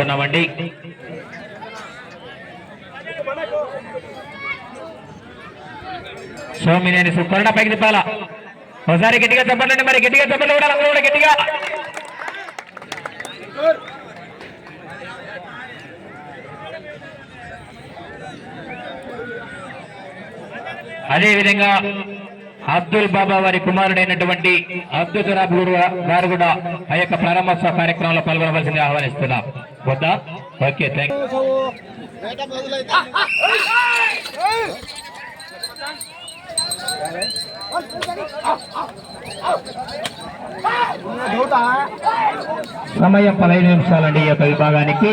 చేస్తున్నామండి సోమినేని సుకర్ణ పైకి తిప్పాలా? ఒకసారి గట్టిగా చెప్పండి మరి గట్టిగా చెప్పండి కూడా అందరూ కూడా గట్టిగా? అదే విధంగా అబ్దుల్ బాబా వారి కుమారుడైనటువంటి అబ్దుల్ జరాబ్ గురు గారు కూడా ఆ యొక్క ప్రారంభోత్సవ కార్యక్రమంలో పాల్గొనవలసింది ఆహ్వానిస్తున్నాం. వద్దా? ఓకే థ్యాంక్ సమయం పదహైదు నిమిషాలండి ఈ యొక్క విభాగానికి.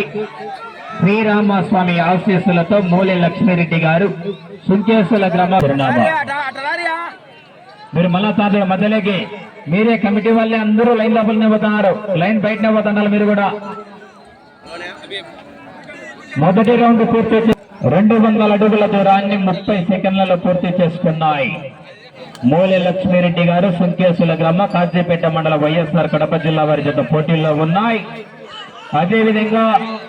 శ్రీరామస్వామి ఆశీస్సులతో మూలి లక్ష్మీరెడ్డి గారు సుంకేశ్వర గ్రామ మీరు మళ్ళా తాత మధ్యలోకి. మీరే కమిటీ వాళ్ళే అందరూ లైన్ లోపలనే పోతున్నారు. లైన్ బయటనే పోతున్నారు మీరు కూడా. మొదటి రౌండ్ పూర్తి రెండు వందల అడుగుల దూరాన్ని ముప్పై సెకండ్లలో పూర్తి చేసుకున్నాయి. మూలె లక్ష్మీరెడ్డి గారు సుంకేసుల గ్రామ కాజీపేట మండల వైఎస్ఆర్ కడప జిల్లా వారి జత పోటీల్లో ఉన్నాయి. అదేవిధంగా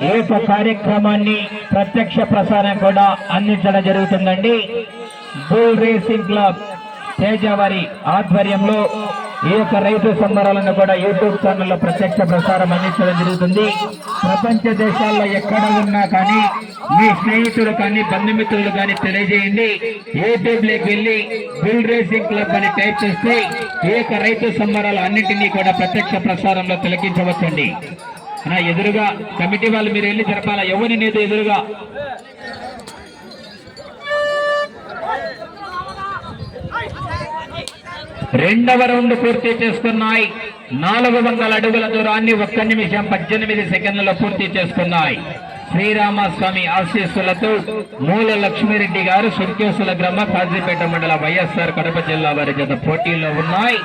ఏ యొక్క కార్యక్రమాన్ని ప్రత్యక్ష ప్రసారం కూడా అందించడం జరుగుతుందండి. బుల్ రేసింగ్ క్లబ్ తేజవారి ఆధ్వర్యంలో ఈ యొక్క రైతు సంబరాలను కూడా యూట్యూబ్ ఛానల్లో ప్రత్యక్ష ప్రసారం అందించడం జరుగుతుంది. ప్రపంచ దేశాల్లో ఎక్కడ ఉన్నా కానీ మీ స్నేహితులు కానీ బంధుమిత్రులు కానీ తెలియజేయండి. యూట్యూబ్లోకి వెళ్ళి బుల్ రేసింగ్ క్లబ్ అని టైప్ చేస్తే ఈ యొక్క రైతు సంబరాలు అన్నింటినీ కూడా ప్రత్యక్ష ప్రసారంలో తిలకించవచ్చండి. నా ఎదురుగా కమిటీ వాళ్ళు మీరు వెళ్ళి జరపాలా? ఎవరిని ఎదురుగా? రెండవ రౌండ్ పూర్తి చేసుకున్నాయి. నాలుగు వందల అడుగుల దూరాన్ని ఒక్క నిమిషం పద్దెనిమిది సెకండ్లలో పూర్తి చేసుకున్నాయి. శ్రీరామస్వామి ఆశీస్సులతో మూల లక్ష్మీరెడ్డి గారు సుర్కేసుల గ్రామ కాజీపేట మండల వైఎస్ఆర్ కడప జిల్లా వారి జత పోటీల్లో ఉన్నాయి.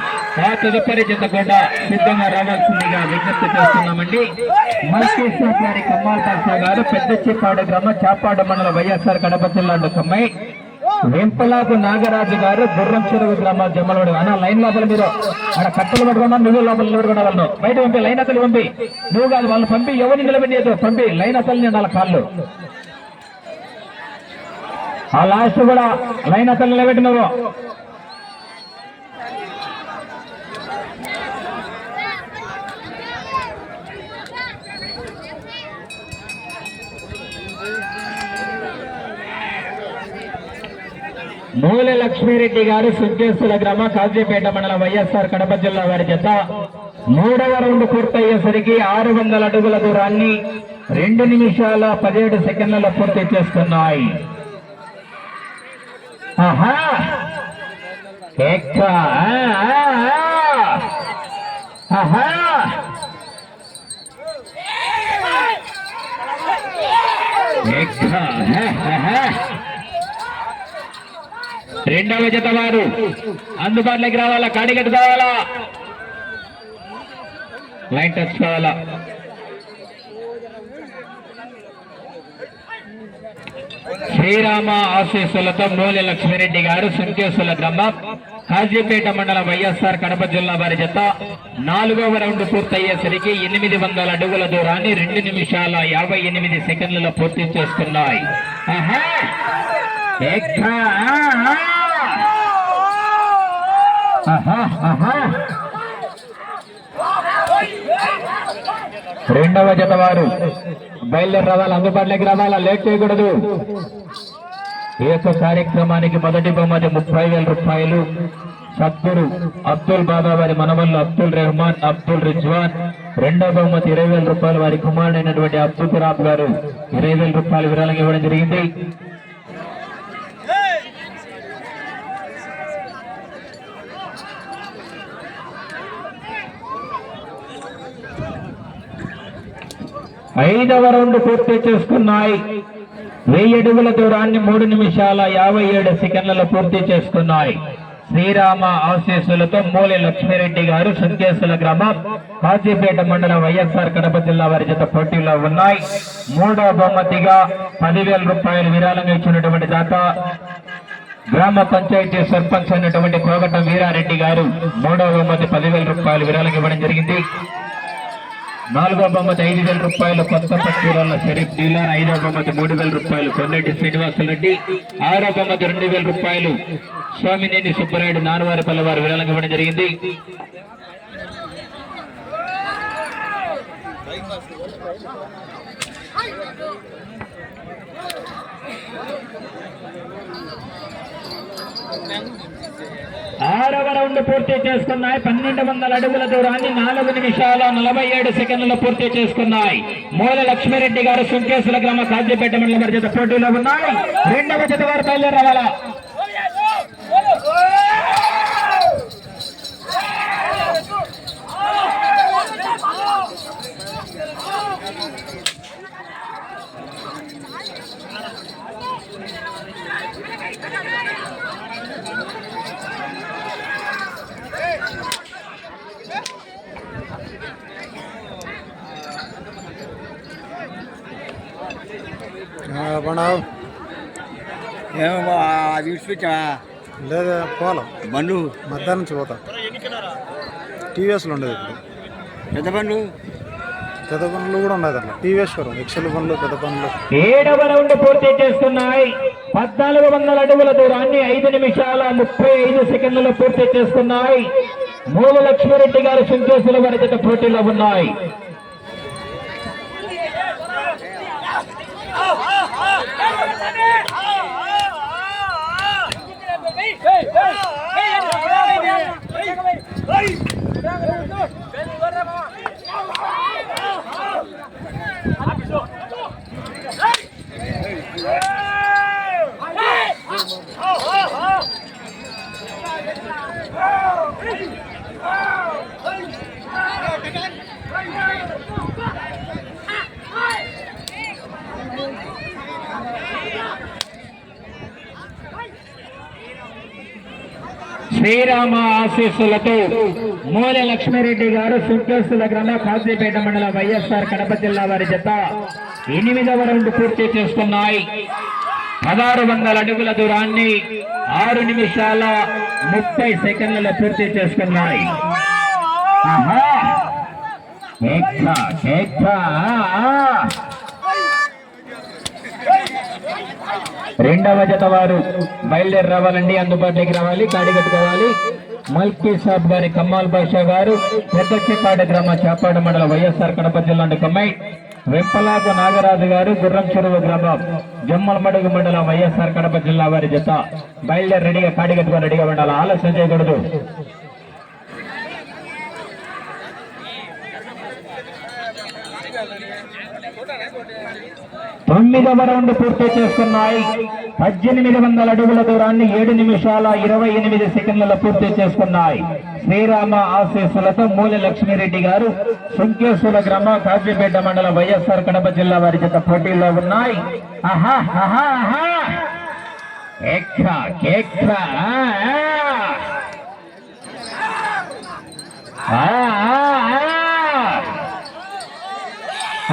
ఆ తదుపరి జత కూడా సిద్ధంగా రావాల్సిందిగా విజ్ఞప్తి చేస్తున్నామండి. మల్కేశ్వర్ గారి కమ్మాల్ గారు పెద్ద చిప్పాడు గ్రామ చాపాడు మండల వైఎస్ఆర్ కడప జిల్లా కమ్మాయి. వెంపలాకు నాగరాజు గారు గుర్రం చెరువు గ్రామ జమ్మలవాడు. అన్న లైన్ లోపల మీరు. అక్కడ కట్టలు పట్టుకున్నా నువ్వు లోపల నిలబడుకున్నా వాళ్ళు. బయట పంపి లైన్ అసలు పంపి. నువ్వు కాదు వాళ్ళు పంపి ఎవరిని నిలబెట్టేది పంపి. లైన్ అసలు నేను వాళ్ళ కాళ్ళు. ఆ లాస్ట్ కూడా లైన్ అసలు నిలబెట్టి నువ్వు మూల లక్ష్మీరెడ్డి గారు సుంకేశ్వర గ్రామ కాజీపేట మండలం వైఎస్ఆర్ కడప జిల్లా వారి చేత మూడవ రౌండ్ పూర్తయ్యేసరికి ఆరు వందల అడుగుల దూరాన్ని రెండు నిమిషాల పదిహేడు సెకండ్లలో పూర్తి చేస్తున్నాయి ఆహా! ఆహా! రెండవ జత వారు అందుబాటులోకి రావాలా? కాడిగట్టు కావాలా లైన్ టచ్ కావాలా? శ్రీరామ ఆశీస్సులతో మూల లక్ష్మిరెడ్డి గారు సుంకేసుల గ్రామం కాజీపేట మండల వైఎస్ఆర్ కడప జిల్లా వారి జత నాలుగవ రౌండ్ పూర్తయ్యేసరికి ఎనిమిది వందల అడుగుల దూరాన్ని రెండు నిమిషాల యాభై ఎనిమిది సెకండ్లలో పూర్తి చేసుకున్నాయి ఆహా ఎక్క ఆహా ఆహా రెండవ జత వారు బయలుదేరి రావాలి అందుబాటులోకి రావాలా? లేట్ చేయకూడదు. ఈ యొక్క కార్యక్రమానికి మొదటి బహుమతి ముప్పై వేల రూపాయలు. సద్గురు అబ్దుల్ బాబా వారి మనవల్లు అబ్దుల్ రెహమాన్ అబ్దుల్ రిజ్వాన్. రెండవ బహుమతి ఇరవై వేల రూపాయలు వారి కుమారుడైనటువంటి అబ్దుల్ రాబ్ గారు. ఇరవై వేల రూపాయలు విరాళంగా ఇవ్వడం జరిగింది. ఐదవ రౌండ్ పూర్తి చేసుకున్నాయి. వెయ్యి అడుగుల దూరాన్ని మూడు నిమిషాల యాభై ఏడు సెకండ్లలో పూర్తి చేసుకున్నాయి. శ్రీరామ ఆశీస్సులతో మూలి లక్ష్మీరెడ్డి గారు సంకేశ్వర గ్రామం కాజీపేట మండలం వైఎస్ఆర్ కడప జిల్లా వారి చేత పోటీలో ఉన్నాయి. మూడవ బహుమతిగా పదివేల రూపాయలు విరాళంగా ఇచ్చినటువంటి దాత గ్రామ పంచాయతీ సర్పంచ్ అయినటువంటి కోగట వీరారెడ్డి గారు మూడవ బహుమతి పదివేల రూపాయలు విరాళంగా ఇవ్వడం జరిగింది. నాలుగో బొమ్మతి ఐదు వేల రూపాయలు కొత్త పట్టుల షరీఫ్ డీలర్ ఐదో బొమ్మతి మూడు వేల రూపాయలు కొండటి శ్రీనివాసరెడ్డి ఆరో బొమ్మతి రెండు వేల రూపాయలు స్వామినేని సుబ్బరాయుడు నానవారిపల్లి వారు విరాళంగా ఇవ్వడం జరిగింది. ఆరవ రౌండ్ పూర్తి చేసుకున్నాయి. పన్నెండు వందల అడుగుల దూరాన్ని నాలుగు నిమిషాల నలభై ఏడు సెకండ్లు పూర్తి చేసుకున్నాయి. మూల లక్ష్మీరెడ్డి గారు సుంకేశ్వర గ్రామ కాజీపేట మండల వారి చేత పోటీలో ఉన్నాయి. రెండవ జత వారు బయలుదేరవాలా పండవు ఏమో అది లేదు పోలం బండ్లు మధ్యాహ్నం నుంచి పోతా. టీవీఎస్లో ఉండేది ఇప్పుడు. పెద్ద బండ్లు పెద్ద పనులు కూడా ఉండదు అట్లా. టీవీఎస్ ఎక్సెల్ పనులు పెద్ద పనులు ఏడవ రౌండ్ పూర్తి చేసుకున్నాయి పద్నాలుగు వందల అడుగుల దూరాన్ని ఐదు నిమిషాల ముప్పై ఐదు సెకండ్లలో పూర్తి చేసుకున్నాయి మూల లక్ష్మీరెడ్డి గారు సుంకేశ్వర వారి పోటీలో ఉన్నాయి. Hey! శ్రీరామ ఆశీస్సులతో మూల లక్ష్మీరెడ్డి గారు సుంకేశ్వర గ్రామ కాజీపేట మండల వైఎస్ఆర్ కడప జిల్లా వారి జత ఎనిమిదవ రౌండ్ పూర్తి చేసుకున్నాయి పదహారు వందల అడుగుల దూరాన్ని ఆరు నిమిషాల ముప్పై సెకండ్లలో పూర్తి చేసుకున్నాయి ఆహా కేక, కేక, ఆ, ఆ. రెండవ జత వారు బయలుదేరి రావాలండి అందుబాటులోకి రావాలి కాడిగట్టుకోవాలి మల్కీ సాబ్ గారి కమ్మాల్ బాషా గారు పెద్దచెప్పాడ గ్రామ చేపాడ మండల వైఎస్ఆర్ కడప జిల్లా కొమ్మై వెంపలాపు నాగరాజు గారు గుర్రం చెరువు గ్రామం జమ్మలమడుగు మండలం వైఎస్ఆర్ కడప జిల్లా వారి జత. బయలుదేరి రెడీగా కాడిగట్టుకొని రెడీగా ఉండాలి. ఆలస్యం చేయకూడదు. తొమ్మిదవ రౌండ్ పూర్తి చేసుకున్నాయి పద్దెనిమిది వందల అడుగుల దూరాన్ని ఏడు నిమిషాల ఇరవై ఎనిమిది సెకండ్లలో పూర్తి చేసుకున్నాయి శ్రీరామ ఆశీస్సులతో మూల లక్ష్మీరెడ్డి గారు సుంకేశ్వర గ్రామ కాజీపేట మండల వైఎస్ఆర్ కడప జిల్లా వారి చేత పోటీలో ఉన్నాయి. ఆహా ఆహా ఆహా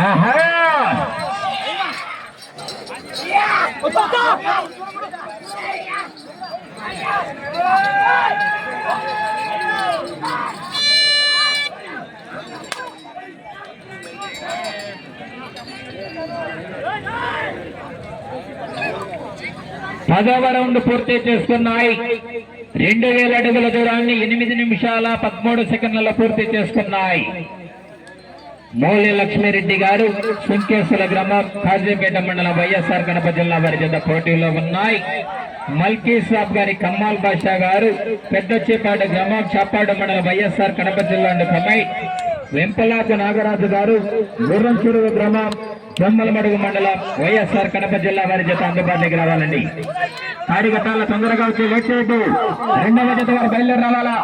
ఆహా పదవ రౌండ్ పూర్తి చేసుకున్నాయి. రెండు వేల అడుగుల దూరాన్ని ఎనిమిది నిమిషాల పదమూడు సెకండ్లలో పూర్తి చేసుకున్నాయి. మౌల్య లక్ష్మీరెడ్డి గారు సుంకేశ్వర గ్రామం కాజీపేట మండలం వైఎస్ఆర్ కడప జిల్లా వారి జత పోటీలో ఉన్నాయి. మల్కీ సాబ్ గారి కమ్మాల్ బాషా గారు పెద్దచేపాడు గ్రామం చాపాడు మండలం వైఎస్ఆర్ కడప జిల్లా కమై వెంపలాపు నాగరాజు గారు గుర్రం చెరువు గ్రామం బొమ్మలమడుగు మండలం వైఎస్ఆర్ కడప జిల్లా వారి జత అందుబాటులోకి రావాలండి. కాడిగట్టాల తొందరగా వచ్చి లేట్ రెండవ జత వారు బయలుదేరి రావాలా?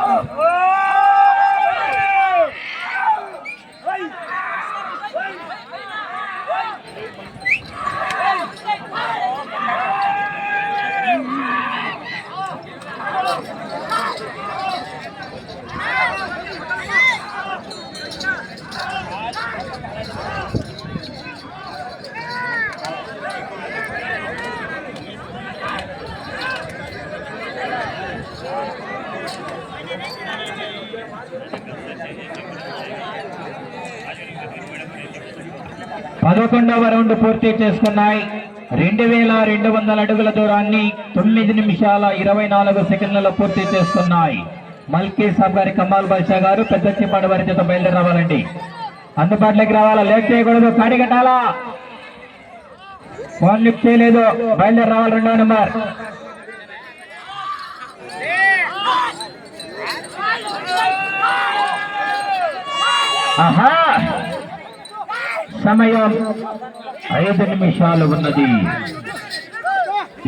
పదకొండవ రౌండ్ పూర్తి చేసుకున్నాయి. రెండు వేల రెండు వందల అడుగుల దూరాన్ని తొమ్మిది నిమిషాల ఇరవై నాలుగు సెకండ్లలో పూర్తి చేసుకున్నాయి. మల్కీ సాబ్ గారి కమాల్ బాషా గారు పెద్ద చిమ్మాడు వారి చేత బయలుదేరవాలండి. అందుబాటులోకి రావాలా? లేట్ చేయకూడదు. కాడి కట్టాలా? ఫోన్ లిఫ్ట్ చేయలేదు. బయలుదేరి రావాలి రెండో నెంబర్. ఆహా! సమయం ఐదు నిమిషాలు ఉన్నది.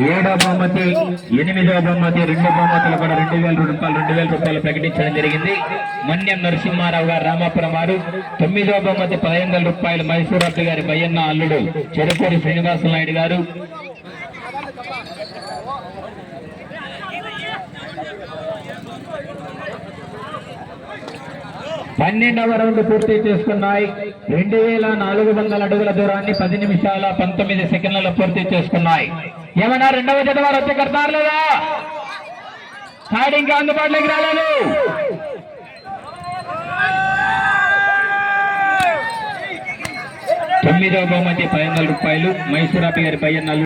ఏడో బహుమతి ఎనిమిదో బహుమతి రెండు బహుమతులు కూడా రెండు వేల రూపాయలు రెండు వేల రూపాయలు ప్రకటించడం జరిగింది. మన్యం నరసింహారావు గారు రామాపురం వారు తొమ్మిదో బహుమతి పదిహేను రూపాయలు మైసూరప్పి గారి బయ్యన్న అల్లుడు చెరుకూరి శ్రీనివాస నాయుడు గారు పన్నెండవ రౌండ్ పూర్తి చేసుకున్నాయి. రెండు వేల నాలుగు వందల అడుగుల దూరాన్ని పది నిమిషాల పంతొమ్మిది సెకండ్లలో పూర్తి చేసుకున్నాయి. ఏమన్నా రెండవ జత వారు వచ్చి కడతారు లేదా? కాడి ఇంకా అందుబాటులోకి రాలేదు. తొమ్మిదవ బహుమతి పై రూపాయలు. మైసూరాపి గారి పై